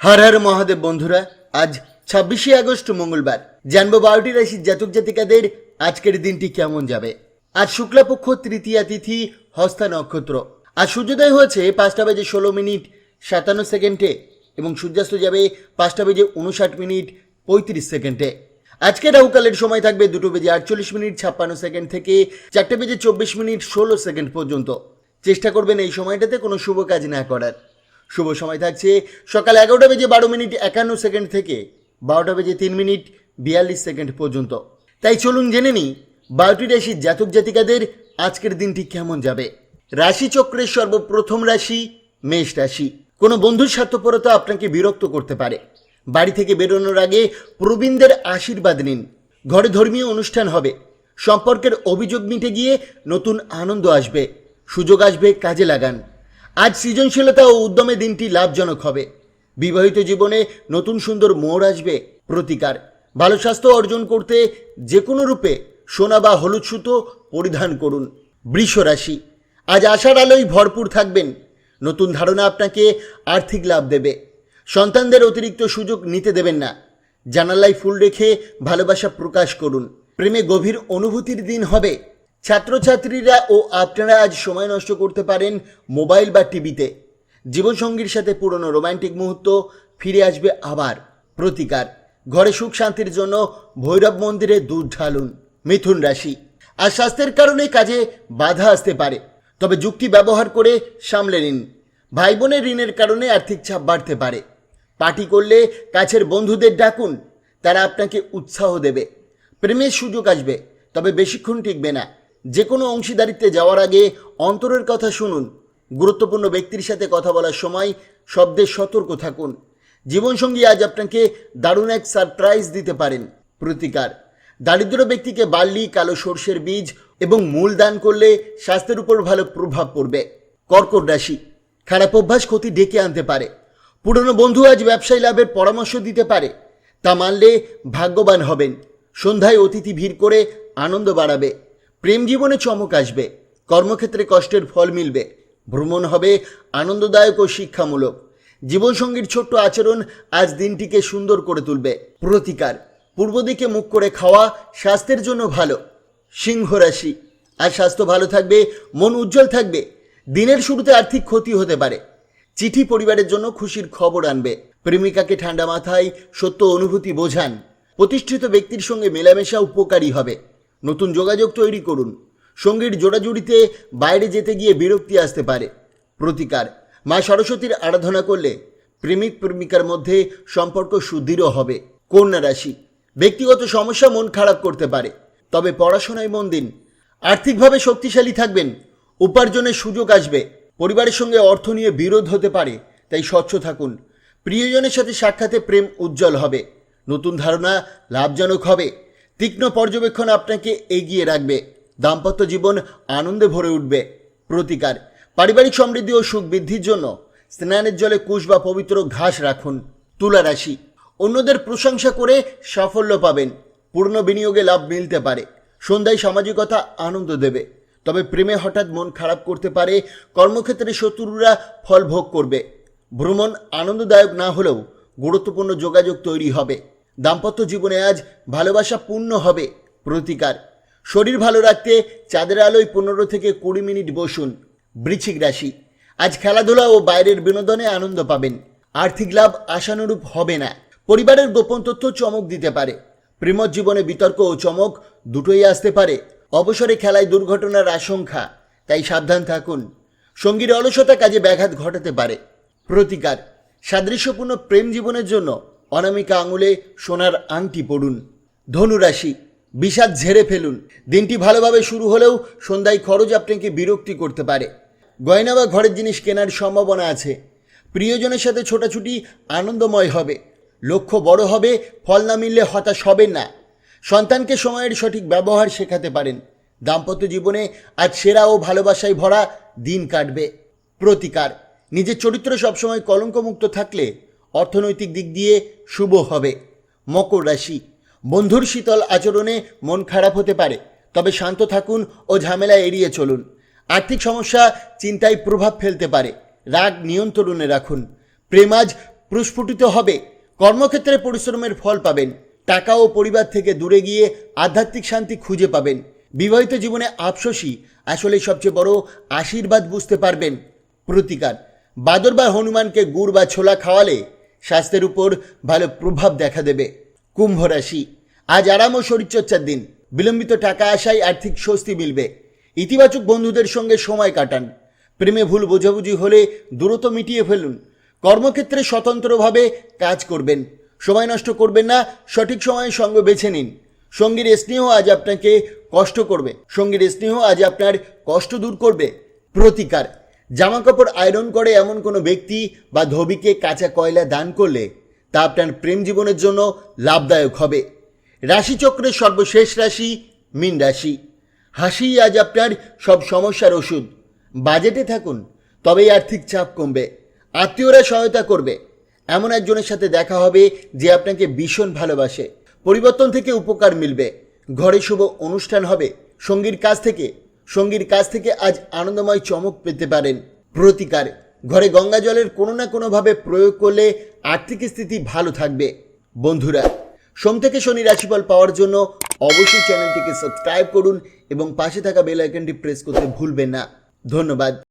হর হর মহাদেব বন্ধুরা, আজ ছাব্বিশে আগস্ট মঙ্গলবার। জানব বারোটি রাশির জাতক জাতিকাদের আজকের দিনটি কেমন যাবে। আজ শুক্লাপক্ষ তৃতীয়া তিথি, হস্তা নক্ষত্র। আজ সূর্যোদয় হয়েছে পাঁচটা বেজে ষোলো মিনিট সাতান্ন সেকেন্ডে এবং সূর্যাস্ত যাবে পাঁচটা বেজে উনষাট মিনিট পঁয়ত্রিশ সেকেন্ডে। আজকে রাহুকালের সময় থাকবে দুটো বেজে আটচল্লিশ মিনিট ছাপ্পান্ন সেকেন্ড থেকে চারটে বেজে চব্বিশ মিনিট ষোলো সেকেন্ড পর্যন্ত। চেষ্টা করবেন এই সময়টাতে কোনো শুভ কাজ না করার। শুভ সময় থাকছে। সকাল এগারোটা বেজে বারো মিনিট একান্ন সেকেন্ড থেকে বারোটা বেজে তিন মিনিট বিয়াল্লিশ সেকেন্ড পর্যন্ত। তাই চলুন জেনে নিই, বারোটি রাশির জাতক জাতিকাদের আজকের দিনটি কেমন যাবে? রাশিচক্রের সর্বপ্রথম রাশি মেষ রাশি। কোনো বন্ধুর স্বার্থপরতা আপনাকে বিরক্ত করতে পারে। বাড়ি থেকে বেরোনোর আগে প্রবীণদের আশীর্বাদ নিন। ঘরে ধর্মীয় অনুষ্ঠান হবে। সম্পর্কের অভিযোগ মিটে গিয়ে নতুন আনন্দ আসবে। সুযোগ আসবে কাজে লাগান। আজ সৃজনশীলতা ও উদ্যমে দিনটি লাভজনক হবে। বিবাহিত জীবনে নতুন সুন্দর মোড় আসবে প্রতিকার। ভালো স্বাস্থ্য অর্জন করতে যে কোনো রূপে সোনা বা হলুদ সুতো পরিধান করুন। বৃষ রাশি, আজ আশার আলোয় ভরপুর থাকবেন। নতুন ধারণা আপনাকে আর্থিক লাভ দেবে। সন্তানদের অতিরিক্ত সুযোগ নিতে দেবেন না। জানালায় ফুল রেখে ভালোবাসা প্রকাশ করুন। প্রেমে গভীর অনুভূতির দিন হবে। ছাত্রছাত্রীরা ও আপনারা আজ সময় নষ্ট করতে পারেন মোবাইল বা টিভিতে। জীবনসঙ্গীর সাথে পুরনো রোমান্টিক মুহূর্ত ফিরে আসবে আবার। প্রতিকার। ঘরে সুখ শান্তির জন্য ভৈরব মন্দিরে দুধ ঢালুন, মিথুন রাশি। আর স্বাস্থ্যের কারণে কাজে বাধা আসতে পারে। তবে যুক্তি ব্যবহার করে সামলে নিন। ভাই বোনের ঋণের কারণে আর্থিক চাপ বাড়তে পারে। পার্টি করলে কাছের বন্ধুদের ডাকুন, তারা আপনাকে উৎসাহ দেবে। প্রেমের সুযোগ আসবে, তবে বেশিক্ষণ টিকবে না। যে কোনো অংশীদারিত্বে যাওয়ার আগে অন্তরের কথা শুনুন। গুরুত্বপূর্ণ ব্যক্তির সাথে কথা বলার সময় শব্দে সতর্ক থাকুন। জীবনসঙ্গী আজ আপনাকে দারুণ এক সারপ্রাইজ দিতে পারেন। প্রতিকার। দারিদ্র ব্যক্তিকে বার্লি, কালো সর্ষের বীজ এবং মূল দান করলে স্বাস্থ্যের উপর ভালো প্রভাব পড়বে। কর্কট রাশি। খারাপ অভ্যাস ক্ষতি ডেকে আনতে পারে। পুরনো বন্ধু আজ ব্যবসায়ী লাভের পরামর্শ দিতে পারে। তা মানলে ভাগ্যবান হবেন। সন্ধ্যায় অতিথি ভিড় করে আনন্দ বাড়াবে। প্রেম জীবনে চমক আসবে, কর্মক্ষেত্রে কষ্টের ফল মিলবে, ভ্রমণ হবে আনন্দদায়ক ও শিক্ষামূলক। জীবনসঙ্গীর ছোট্ট আচরণ আজ দিনটিকে সুন্দর করে তুলবে। প্রতিকার, পূর্ব দিকে মুখ করে খাওয়া স্বাস্থ্যের জন্য ভালো। সিংহ রাশি আর স্বাস্থ্য ভালো থাকবে, মন উজ্জ্বল থাকবে, দিনের শুরুতে আর্থিক ক্ষতি হতে পারে। চিঠি পরিবারের জন্য খুশির খবর আনবে। প্রেমিকাকে ঠান্ডা মাথায় সত্য অনুভূতি বোঝান। প্রতিষ্ঠিত ব্যক্তির সঙ্গে মেলামেশা উপকারী হবে। নতুন যোগাযোগ তৈরি করুন। সঙ্গীর জোড়াজুড়িতে বাইরে যেতে গিয়ে বিরক্তি আসতে পারে। প্রতিকার। মা সরস্বতীর আরাধনা করলে প্রেমিক প্রেমিকার মধ্যে সম্পর্ক সুদৃঢ় হবে। কন্যা রাশি। ব্যক্তিগত সমস্যা মন খারাপ করতে পারে। তবে পড়াশোনায় মন দিন। আর্থিকভাবে শক্তিশালী থাকবেন। উপার্জনের সুযোগ আসবে। পরিবারের সঙ্গে অর্থ নিয়ে বিরোধ হতে পারে, তাই স্বচ্ছ থাকুন। প্রিয়জনের সাথে সাক্ষাতে প্রেম উজ্জ্বল হবে। নতুন ধারণা লাভজনক হবে। তীক্ষ্ণ পর্যবেক্ষণ আপনাকে এগিয়ে রাখবে। দাম্পত্য জীবন আনন্দে ভরে উঠবে। প্রতিকার, পারিবারিক সমৃদ্ধি ও সুখ বৃদ্ধির জন্য স্নানের জলে কুশ বা পবিত্র ঘাস রাখুন। তুলা রাশি, অন্যদের প্রশংসা করে সাফল্য পাবেন। পূর্ণ বিনিয়োগে লাভ মিলতে পারে। সন্ধ্যায় সামাজিকতা আনন্দ দেবে। তবে প্রেমে হঠাৎ মন খারাপ করতে পারে, কর্মক্ষেত্রে শত্রুরা ফল ভোগ করবে। ভ্রমণ আনন্দদায়ক না হলেও গুরুত্বপূর্ণ যোগাযোগ তৈরি হবে। দাম্পত্য জীবনে আজ ভালোবাসা পূর্ণ হবে। প্রতিকার। শরীর ভালো রাখতে চাঁদের আলোয় পনেরো থেকে কুড়ি মিনিট বসুন। বৃশ্চিক রাশি। আজ খেলাধুলা ও বাইরের বিনোদনে আনন্দ পাবেন। আর্থিক লাভ আশানুরূপ হবে না। পরিবারের গোপন তথ্য চমক দিতে পারে। প্রেম জীবনে বিতর্ক ও চমক দুটোই আসতে পারে। অবসরে খেলায় দুর্ঘটনার আশঙ্কা, তাই সাবধান থাকুন। সঙ্গীর অলসতা কাজে ব্যাঘাত ঘটাতে পারে। প্রতিকার। সাদৃশ্যপূর্ণ প্রেম জীবনের জন্য অনামিকা আঙুলে সোনার আংটি পড়ুন। ধনুরাশি বিষাদ ঝেড়ে ফেলুন। দিনটি ভালোভাবে শুরু হলেও সন্ধ্যায় খরচ আপনাকে বিরক্তি করতে পারে। গয়না বা ঘরের জিনিস কেনার সম্ভাবনা আছে। প্রিয়জনের সাথে ছোটাছুটি আনন্দময় হবে। লক্ষ্য বড় হবে, ফল না মিললে হতাশ হবেন না। সন্তানকে সময়ের সঠিক ব্যবহার শেখাতে পারেন। দাম্পত্য জীবনে আজ সেরা ও ভালোবাসায় ভরা দিন কাটবে। প্রতিকার, নিজের চরিত্র সবসময় কলঙ্কমুক্ত থাকলে অর্থনৈতিক দিক দিয়ে শুভ হবে। মকর রাশি। বন্ধুর শীতল আচরণে মন খারাপ হতে পারে, তবে শান্ত থাকুন ও ঝামেলা এড়িয়ে চলুন। আর্থিক সমস্যা চিন্তায় প্রভাব ফেলতে পারে, রাগ নিয়ন্ত্রণে রাখুন। প্রেম আজ প্রস্ফুটিত হবে, কর্মক্ষেত্রে পরিশ্রমের ফল পাবেন, টাকা ও পরিবার থেকে দূরে গিয়ে আধ্যাত্মিক শান্তি খুঁজে পাবেন। বিবাহিত জীবনে আফসোসই আসলে সবচেয়ে বড় আশীর্বাদ বুঝতে পারবেন প্রতিকার। বাদর বা হনুমানকে গুড় বা ছোলা খাওয়ালে স্বাস্থ্যের উপর ভালো প্রভাব দেখা দেবে। কুম্ভ রাশি। আজ আরাম ও শরীরচর্চার দিন। বিলম্বিত টাকা আসায় আর্থিক স্বস্তি মিলবে। ইতিবাচক বন্ধুদের সঙ্গে সময় কাটান। প্রেমে ভুল বোঝাবুঝি হলে দ্রুত মিটিয়ে ফেলুন। কর্মক্ষেত্রে স্বতন্ত্রভাবে কাজ করবেন। সময় নষ্ট করবেন না, সঠিক সময়ে সঙ্গ বেছে নিন। সঙ্গীর স্নেহ আজ আপনাকে কষ্ট করবে। সঙ্গীর স্নেহ আজ আপনার কষ্ট দূর করবে। প্রতিকার। জামা কাপড় আয়রন করে এমন কোনো ব্যক্তি বা ধোবিকে কাঁচা কয়লা দান করলে তা আপনার প্রেম জীবনের জন্য লাভদায়ক হবে। রাশিচক্রের সর্বশেষ রাশি মীন রাশি। হাসি আজ আপনার সব সমস্যার ওষুধ। বাজেটে থাকুন, তবেই আর্থিক চাপ কমবে। আত্মীয়রা সহায়তা করবে। এমন একজনের সাথে দেখা হবে যে আপনাকে ভীষণ ভালোবাসে। পরিবর্তন থেকে উপকার মিলবে। ঘরে শুভ অনুষ্ঠান হবে। সঙ্গীর কাছ থেকে সঙ্গীর কাছ থেকে আজ আনন্দময় চমক পেতে পারেন। প্রতিকার, ঘরে গঙ্গা জলের কোনো না কোনোভাবে প্রয়োগ করলে আর্থিক স্থিতি ভালো থাকবে। বন্ধুরা, সোম থেকে শনি রাশিফল পাওয়ার জন্য অবশ্যই চ্যানেলটিকে সাবস্ক্রাইব করুন এবং পাশে থাকা বেল আইকনটি প্রেস করতে ভুলবেন না। ধন্যবাদ।